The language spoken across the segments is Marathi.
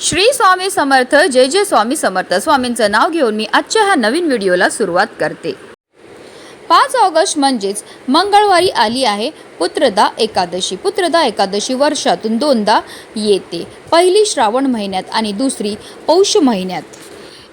श्री स्वामी समर्थ जय जय स्वामी समर्थ. स्वामींचं नाव घेऊन मी आजच्या ह्या नवीन व्हिडिओला सुरुवात करते. पाच ऑगस्ट म्हणजेच मंगळवारी आली आहे पुत्रदा एकादशी. पुत्रदा एकादशी वर्षातून दोनदा येते. पहिली श्रावण महिन्यात आणि दुसरी पौष महिन्यात.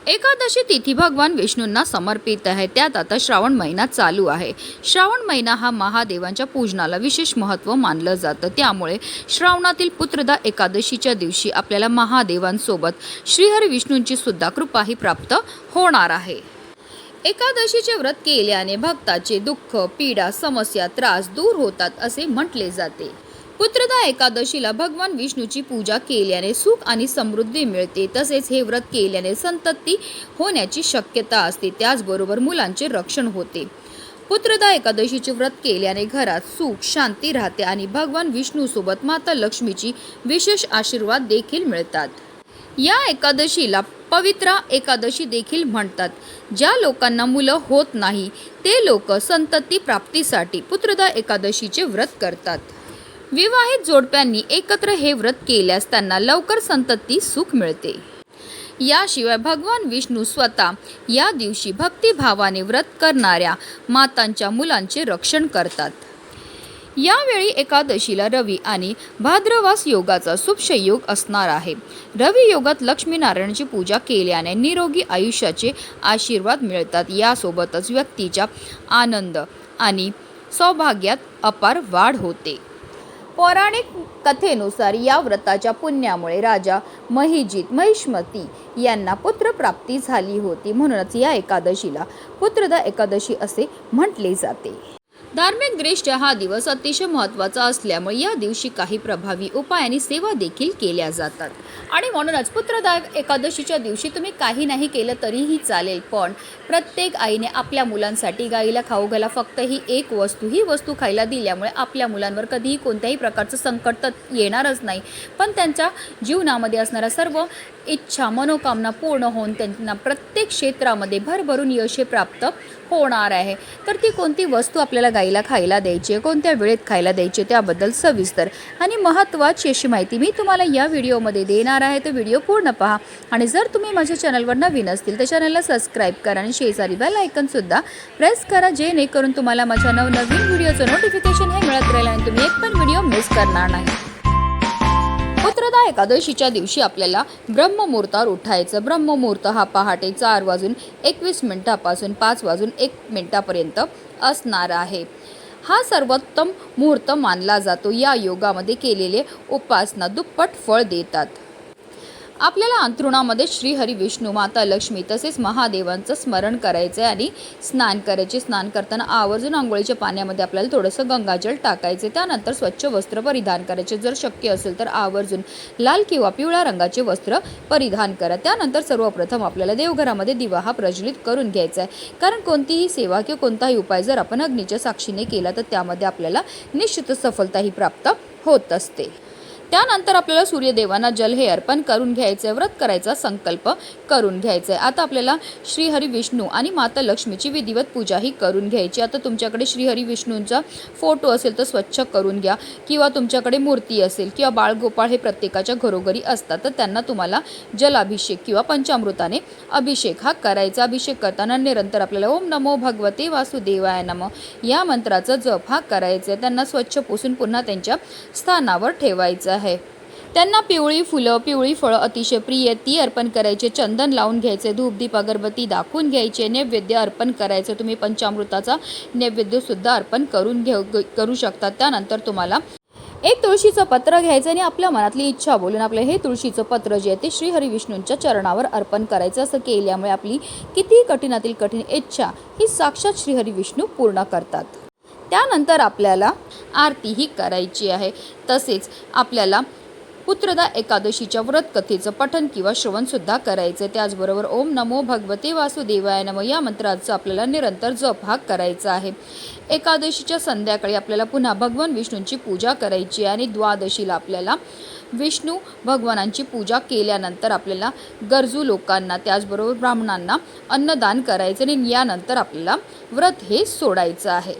एकादशी तिथी भगवान विष्णूंना समर्पित आहे. त्यात आता श्रावण महिना चालू आहे. श्रावण महिना हा महादेवांच्या पूजनाला विशेष महत्त्व मानलं जातं. त्यामुळे श्रावणातील पुत्रदा एकादशीच्या दिवशी आपल्याला महादेवांसोबत श्रीहरी विष्णूंची सुद्धा कृपाही प्राप्त होणार आहे. एकादशीचे व्रत केल्याने भक्ताचे दुःख पीडा समस्या त्रास दूर होतात असे म्हटले जाते. पुत्रदा एकादशीला भगवान विष्णूची पूजा केल्याने सुख आणि समृद्धी मिळते. तसेच हे व्रत केल्याने संतती होण्याची शक्यता असते. त्याचबरोबर मुलांचे रक्षण होते. पुत्रदा एकादशीचे व्रत केल्याने घरात सुख शांती राहते आणि भगवान विष्णूसोबत माता लक्ष्मीची विशेष आशीर्वाद देखील मिळतात. या एकादशीला पवित्रा एकादशी देखील म्हणतात. ज्या लोकांना मुलं होत नाही ते लोक संतती प्राप्तीसाठी पुत्रदा एकादशीचे व्रत करतात. विवाहित जोडप्यांनी एकत्र हे व्रत केल्यास त्यांना लवकर संतती सुख मिळते. याशिवाय भगवान विष्णू स्वतः या दिवशी भक्तिभावाने व्रत करणाऱ्या मातांच्या मुलांचे रक्षण करतात. यावेळी एकादशीला रवी आणि भाद्रवास योगाचा शुभयोग असणार आहे. रवी योगात लक्ष्मीनारायणाची पूजा केल्याने निरोगी आयुष्याचे आशीर्वाद मिळतात. यासोबतच व्यक्तीच्या आनंद आणि सौभाग्यात अपार वाढ होते. पौराणिक कथेनुसार या व्रताच्या पुण्यामुळे राजा महिजित महिष्मती यांना पुत्रप्राप्ती झाली होती. म्हणूनच या एकादशीला पुत्रदा एकादशी असे म्हटले जाते. धार्मिकदृष्ट्या हा दिवस अतिशय महत्त्वाचा असल्यामुळे या दिवशी काही प्रभावी उपाय आणि सेवा देखील केल्या जातात. आणि म्हणूनच पुत्रदायक एकादशीच्या दिवशी तुम्ही काही नाही केलं तरीही चालेल पण प्रत्येक आईने आपल्या मुलांसाठी गाईला खाऊ घाला फक्त ही एक वस्तू ही वस्तू खायला दिल्यामुळे आपल्या मुलांवर कधीही कोणत्याही प्रकारचं संकट तर येणारच नाही. पण त्यांच्या जीवनामध्ये असणाऱ्या सर्व इच्छा मनोकामना पूर्ण होऊन त्यांना प्रत्येक क्षेत्रामध्ये भरभरून यश हे प्राप्त होणार आहे. तर ती कोणती वस्तू आपल्याला गाईला खायला द्यायची आहे कोणत्या वेळेत खायला द्यायची त्याबद्दल सविस्तर आणि महत्त्वाची अशी माहिती मी तुम्हाला या व्हिडिओमध्ये देणार आहे. तर व्हिडिओ पूर्ण पहा आणि जर तुम्ही माझ्या चॅनलवर नवीन असतील तर चॅनलला सबस्क्राईब करा आणि शेजारी बेल आयकनसुद्धा प्रेस करा जेणेकरून तुम्हाला माझ्या नवनवीन व्हिडिओचं नोटिफिकेशन हे मिळत राहील आणि तुम्ही एक पण व्हिडिओ मिस करणार नाही. पुत्रदा एकादशीच्या दिवशी आपल्याला ब्रह्ममुहूर्तावर उठायचं. ब्रह्ममुहूर्त हा पहाटे चार वाजून एकवीस मिनिटापासून पाच वाजून एक मिनिटापर्यंत असणार आहे. हा सर्वोत्तम मुहूर्त मानला जातो. या योगामध्ये केलेले उपासना दुप्पट फळ देतात. आपल्याला अंथरुणामध्ये श्रीहरी विष्णू माता लक्ष्मी तसेच महादेवांचं स्मरण करायचं आहे आणि स्नान करायचे. स्नान करताना आवर्जून आंघोळीच्या पाण्यामध्ये आपल्याला थोडंसं गंगाजल टाकायचे. त्यानंतर स्वच्छ वस्त्र परिधान करायचे. जर शक्य असेल तर आवर्जून लाल किंवा पिवळ्या रंगाचे वस्त्र परिधान करा. त्यानंतर सर्वप्रथम आपल्याला देवघरामध्ये दिवा हा प्रज्वलित करून घ्यायचा आहे कारण कोणतीही सेवा किंवा कोणताही उपाय जर आपण अग्नीच्या साक्षीने केला तर त्यामध्ये आपल्याला निश्चित सफलताही प्राप्त होत असते. त्यानंतर आपल्याला सूर्यदेवांना जल हे अर्पण करून घ्यायचं आहे व्रत करायचा संकल्प करून घ्यायचा. आहे आता आपल्याला श्रीहरी विष्णू आणि माता लक्ष्मीची विधिवत पूजाही करून घ्यायची. आता तुमच्याकडे श्रीहरी विष्णूंचा फोटो असेल तर स्वच्छ करून घ्या किंवा तुमच्याकडे मूर्ती असेल किंवा बाळगोपाळ हे प्रत्येकाच्या घरोघरी असतात तर त्यांना तुम्हाला जलाभिषेक किंवा पंचामृताने अभिषेक हा करायचा. अभिषेक करताना निरंतर आपल्याला ओम नमो भगवते वासुदेवाय नम या मंत्राचा जप हा करायचा. आहे त्यांना स्वच्छ पुसून पुन्हा त्यांच्या स्थानावर ठेवायचं आहे. त्यांना पिवळी फुलं पिवळी फळं अतिशय प्रिय ती अर्पण करायचे चंदन लावून घ्यायचे धूपदीप अगरबत्ती दाखवून घ्यायचे नैवेद्य अर्पण करायचं. तुम्ही पंचामृताचा नैवेद्यसुद्धा अर्पण करून घेऊ करू शकता. त्यानंतर तुम्हाला एक तुळशीचं पत्र घ्यायचं आणि आपल्या मनातली इच्छा बोलून आपलं हे तुळशीचं पत्र जे आहे ते श्रीहरिविष्णूंच्या चरणावर अर्पण करायचं. असं केल्यामुळे आपली कितीही कठीणातील कठीण इच्छा ही साक्षात श्रीहरिविष्णू पूर्ण करतात. त्यानंतर आपल्याला आरतीही करायची आहे. तसेच आपल्याला पुत्रदा एकादशीच्या व्रतकथेचं पठन किंवा श्रवणसुद्धा करायचं त्याचबरोबर ओम नमो भगवते वासुदेवाय नम या मंत्राचं आपल्याला निरंतर जप हा करायचा आहे. एकादशीच्या संध्याकाळी आपल्याला पुन्हा भगवान विष्णूंची पूजा करायची आहे आणि द्वादशीला आपल्याला विष्णू भगवानांची पूजा केल्यानंतर आपल्याला गरजू लोकांना त्याचबरोबर ब्राह्मणांना अन्नदान करायचं आणि यानंतर आपल्याला व्रत हे सोडायचं आहे.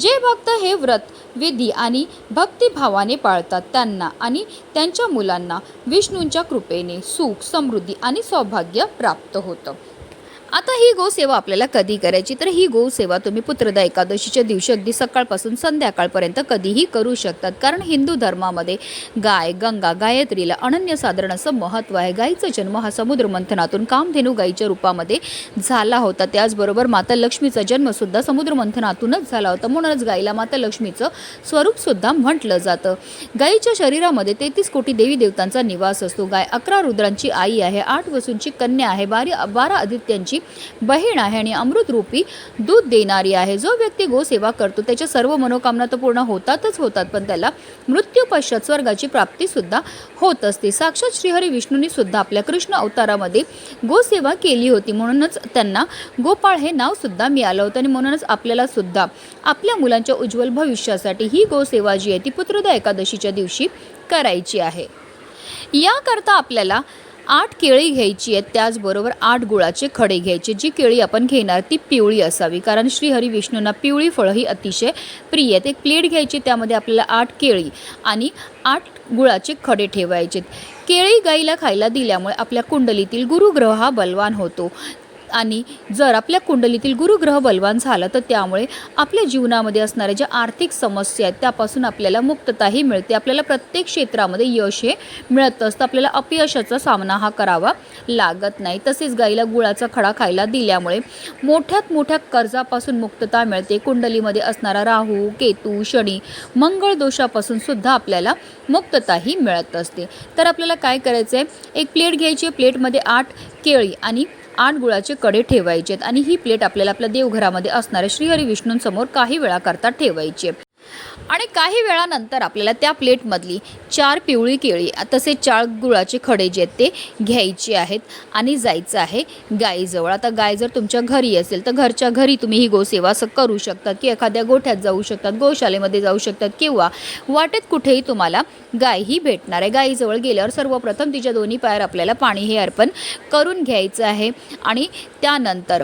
जे भक्त हे व्रत विधी आणि भक्तिभावाने पाळतात त्यांना आणि त्यांच्या मुलांना विष्णूंच्या कृपेने सुख समृद्धी आणि सौभाग्य प्राप्त होतं. आता ही गोसेवा आपल्याला कधी करायची? तर ही गोसेवा तुम्ही पुत्रदा एकादशीच्या दिवशी अगदी सकाळपासून संध्याकाळपर्यंत कधीही करू शकतात. कारण हिंदू धर्मामध्ये गाय गंगा गायत्रीला अनन्यसाधारण असं महत्त्व आहे. गायीचा जन्म हा समुद्र मंथनातून कामधेनू गायीच्या रूपामध्ये झाला होता. त्याचबरोबर माता लक्ष्मीचा जन्मसुद्धा समुद्र मंथनातूनच झाला होता. म्हणूनच गायीला माता लक्ष्मीचं स्वरूपसुद्धा म्हटलं जातं. गायीच्या शरीरामध्ये तेहतीस कोटी देवी देवतांचा निवास असतो. गाय अकरा रुद्रांची आई आहे आठ वसूंची कन्या आहे बारी बारा आदित्यांची बहीण आहे आणि अमृतरूपी दूध देणारी आहे. जो व्यक्ती गोसेवा करतो त्याच्या सर्व मनोकामना तर पूर्ण होतातच होतात पण त्याला मृत्यू पश्चात स्वर्गाची प्राप्तीसुद्धा होत असते. साक्षात श्रीहरी विष्णूंनी सुद्धा आपल्या कृष्ण अवतारामध्ये गोसेवा केली होती. म्हणूनच त्यांना गोपाळ हे नावसुद्धा मिळालं होतं आणि म्हणूनच आपल्याला सुद्धा आपल्या मुलांच्या उज्ज्वल भविष्यासाठी ही गोसेवा जी आहे ती पुत्रदा एकादशीच्या दिवशी करायची आहे. याकरता आपल्याला आठ केळी घ्यायची आहेत त्याचबरोबर आठ गुळाचे खडे घ्यायचे. जी केळी आपण घेणार ती पिवळी असावी. कारण श्रीहरी विष्णूंना पिवळी फळं ही अतिशय प्रिय आहेत. एक प्लेट घ्यायची त्यामध्ये आपल्याला आठ केळी आणि आठ गुळाचे खडे ठेवायचे केळी गाईला खायला दिल्यामुळे आपल्या कुंडलीतील गुरुग्रह हा बलवान होतो. आणि जर आपल्या कुंडलीतील गुरुग्रह बलवान झाला तर त्यामुळे आपल्या जीवनामध्ये असणाऱ्या ज्या आर्थिक समस्या आहेत त्यापासून आपल्याला मुक्तताही मिळते. आपल्याला प्रत्येक क्षेत्रामध्ये यश हे मिळत असतं. आपल्याला अपयशाचा सामना हा करावा लागत नाही. तसेच गाईला गुळाचा खडा खायला दिल्यामुळे मोठ्यात मोठ्या कर्जापासून मुक्तता मिळते. कुंडलीमध्ये असणारा राहू केतू शनी मंगळ दोषापासून सुद्धा आपल्याला मुक्तताही मिळत असते. तर आपल्याला काय करायचं आहे एक प्लेट घ्यायची आहे. प्लेटमध्ये आठ केळी आणि आठ गुळाचे कडे ठेवायचे आणि ही प्लेट आपल्याला आपल्या देवघरामध्ये असणाऱ्या श्रीहरी विष्णूंसमोर काही वेळाकरता ठेवायची आणि काही वेळानंतर आपल्याला त्या प्लेटमधली चार पिवळी केळी तसेच चार गुळाचे खडे जे आहेत ते घ्यायचे आहेत आणि जायचं आहे गाईजवळ. आता गाय जर तुमच्या घरी असेल तर घरच्या घरी तुम्ही ही गोसेवा असं करू शकतात की एखाद्या गोठ्यात जाऊ शकतात गोशालेमध्ये जाऊ शकतात किंवा वाटेत कुठेही तुम्हाला गाय ही भेटणार आहे. गाईजवळ गेल्यावर सर्वप्रथम तिच्या दोन्ही पायावर आपल्याला पाणी हे अर्पण करून घ्यायचं आहे आणि त्यानंतर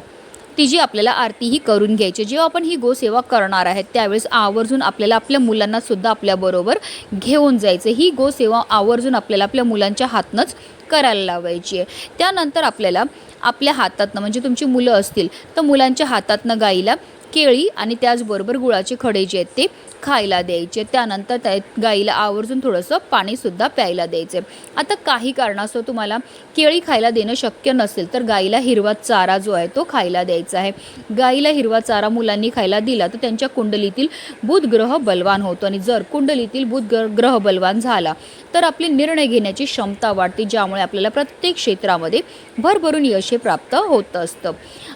तिची आपल्याला आरतीही करून घ्यायची जेव्हा आपण ही गोसेवा करणार आहेत त्यावेळेस आवर्जून आपल्याला आपल्या मुलांना सुद्धा आपल्याबरोबर घेऊन जायचं. ही गोसेवा आवर्जून आपल्याला आपल्या मुलांच्या हातनंच करायला लावायची आहे. त्यानंतर आपल्याला आपल्या हातातनं म्हणजे तुमची मुलं असतील तर मुलांच्या हातातनं गाईला केळी आणि त्याचबरोबर गुळाचे खडे जे आहेत ते खायला द्यायचे. त्यानंतर त्या गाईला आवर्जून थोडंसं पाणीसुद्धा प्यायला द्यायचं. आता काही कारणास्तव तुम्हाला केळी खायला देणं शक्य नसेल तर गाईला हिरवा चारा जो आहे तो खायला द्यायचा आहे. गाईला हिरवा चारा मुलांनी खायला दिला तर त्यांच्या कुंडलीतील बुध ग्रह बलवान होतो. आणि जर कुंडलीतील बुध ग्रह बलवान झाला तर आपली निर्णय घेण्याची क्षमता वाढते ज्यामुळे आपल्याला प्रत्येक क्षेत्रामध्ये भरभरून यश हे प्राप्त होत असतं.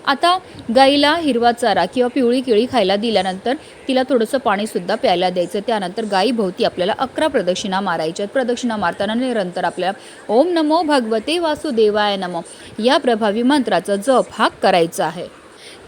आता गाईला हिरवा चारा किंवा पिवळी केळी खायला दिल्यानंतर तिला थोडंसं पाणीसुद्धा प्यायला द्यायचं. त्यानंतर गायीभोवती आपल्याला अकरा प्रदक्षिणा मारायच्या. आहेत. प्रदक्षिणा मारताना निरंतर आपल्याला ओम नमो भगवते वासुदेवाय नमो. या प्रभावी मंत्राचा जप हा करायचा आहे.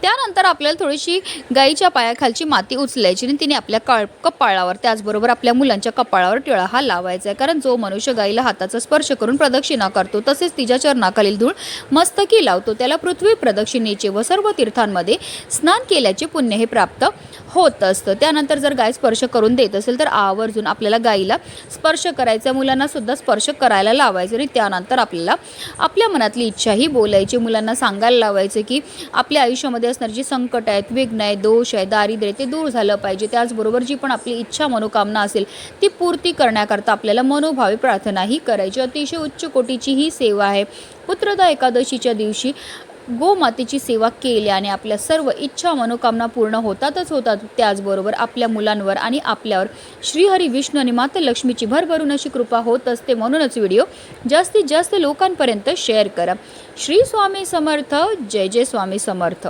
त्यानंतर आपल्याला थोडीशी गाईच्या पायाखालची माती उचलायची आणि तिने आपल्या काळ कपाळावर त्याचबरोबर आपल्या मुलांच्या कपाळावर टिळा हा लावायचा आहे. कारण जो मनुष्य गाईला हाताचा स्पर्श करून प्रदक्षिणा करतो तसेच तिच्या चरणाखालील धूळ मस्तकी लावतो. त्याला पृथ्वी प्रदक्षिणेचे व सर्व तीर्थांमध्ये स्नान केल्याचे पुण्य हे प्राप्त होत असतं. त्यानंतर जर गाय स्पर्श करून देत असेल तर आवर्जून आपल्याला गाईला स्पर्श करायचा मुलांना सुद्धा स्पर्श करायला लावायचं आणि त्यानंतर आपल्याला आपल्या मनातली इच्छाही बोलायची. मुलांना सांगायला लावायचं की आपल्या आयुष्यामध्ये असणारी जी संकट आहेत विघ्न आहे दोष आहे दारिद्र्य ते दूर झालं पाहिजे. त्याचबरोबर जी पण आपली इच्छा मनोकामना असेल ती पूर्ती करण्याकरता आपल्याला मनोभावी प्रार्थनाही करायची. अतिशय उच्च कोटीची ही सेवा आहे. पुत्रदा एकादशीच्या दिवशी गोमातेची सेवा केल्याने आपल्या सर्व इच्छा मनोकामना पूर्ण होतातच होतात. त्याचबरोबर आपल्या मुलांवर आणि आपल्यावर श्रीहरी विष्णू आणि माता लक्ष्मीची भरभरून अशी कृपा होत असते म्हणूनच व्हिडिओ जास्तीत जास्त लोकांपर्यंत शेअर करा. श्री स्वामी समर्थ. जय जय स्वामी समर्थ.